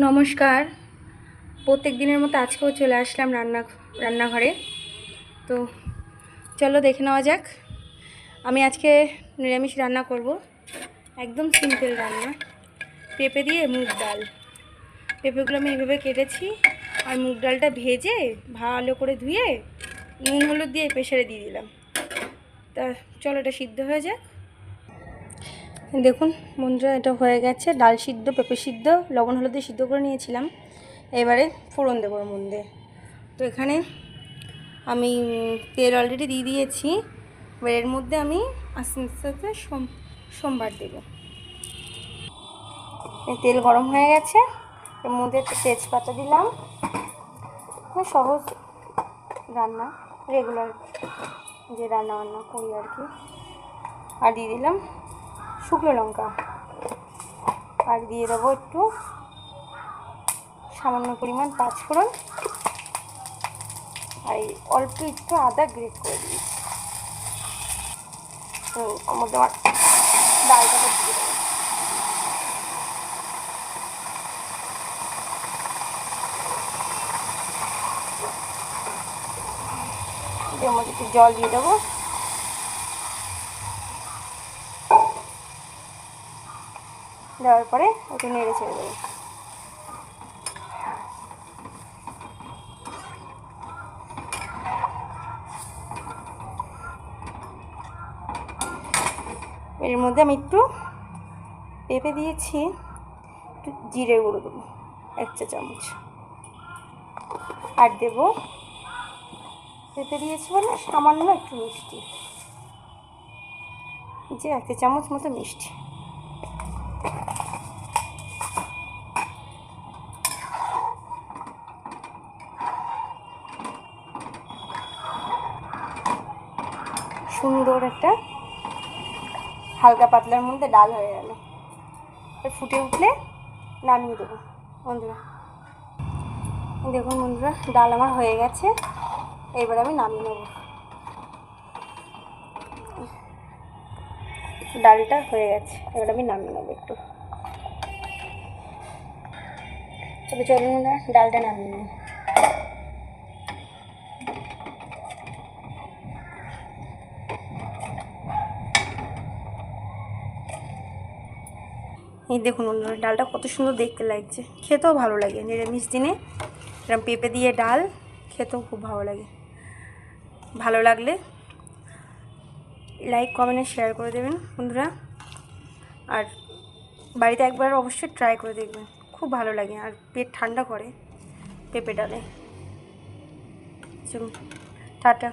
নমস্কার। প্রত্যেক দিনের মতো আজকেও চলে আসলাম রান্না, রান্নাঘরে। তো চলো দেখে নেওয়া যাক। আমি আজকে নিরামিষ রান্না করব। একদম সিম্পল রান্না। পেঁপে দিয়ে মুগ ডাল। পেঁপেগুলো আমি এইভাবে কেটেছি। আর মুগ ডালটা ভেজে ভালো করে ধুয়ে নুন হলুদ দিয়ে প্রেশারে দিয়ে দিলাম। তা চলো এটা সিদ্ধ হয়ে যাক। দেখুন বন্ধুরা এটা হয়ে গেছে। ডাল সিদ্ধ, পেঁপে সিদ্ধ, লবণ, হলুদ সিদ্ধ করে নিয়েছিলাম। এবারে ফোড়ন দেবো ওর তো এখানে আমি তেল অলরেডি দিয়ে দিয়েছি। এবার এর মধ্যে আমি আস্তে আস্তে সোম, সোমবার দেবো। তেল গরম হয়ে গেছে। এর মধ্যে তেজপাতা দিলাম। সহজ রান্না রেগুলার যে রান্না বান্না করি আর কি। আর দিয়ে দিলাম শুকনো লঙ্কা। আর দিয়ে দেবো একটু সামান্য পরিমাণ পাঁচফোড়ন। আর অল্প একটু আদা গ্রেট করে মধ্যে আমার মধ্যে একটু জল দিয়ে দেবো। দেওয়ার পরে একটু নেড়ে ছেড়ে দেবো। এর মধ্যে আমি একটু পেঁপে দিয়েছি, একটু জিরে গুঁড়ো দেবো, এক চা চামচ। আর দেবো পেঁপে দিয়েছি মানে সামান্য একটু মিষ্টি। যে এক চামচ মতো মিষ্টি। সুন্দর একটা হালকা পাতলার মধ্যে ডাল হয়ে গেল। ফুটে উঠলে নামিয়ে দেবো। বন্ধুরা, দেখুন বন্ধুরা, ডাল আমার হয়ে গেছে। এবার আমি নামিয়ে নেব। ডালটা হয়ে গেছে। এবার আমি নামিয়ে নেব একটু। তবে চলুন না ডালটা নামিয়ে নিই। এই দেখুন বন্ধুরা, ডালটা কত সুন্দর দেখতে লাগছে। খেতেও ভালো লাগে, নিরামিষ দিনে। এরকম পেঁপে দিয়ে ডাল, খেতেও খুব ভালো লাগে। ভালো লাগলে লাইক কমেন্ট শেয়ার করে দেবেন, বন্ধুরা। আর বাড়িতে একবার অবশ্যই ট্রাই করে দেখবেন। খুব ভালো লাগে, আর পেট ঠান্ডা করে, পেঁপে ডালে। টাটা।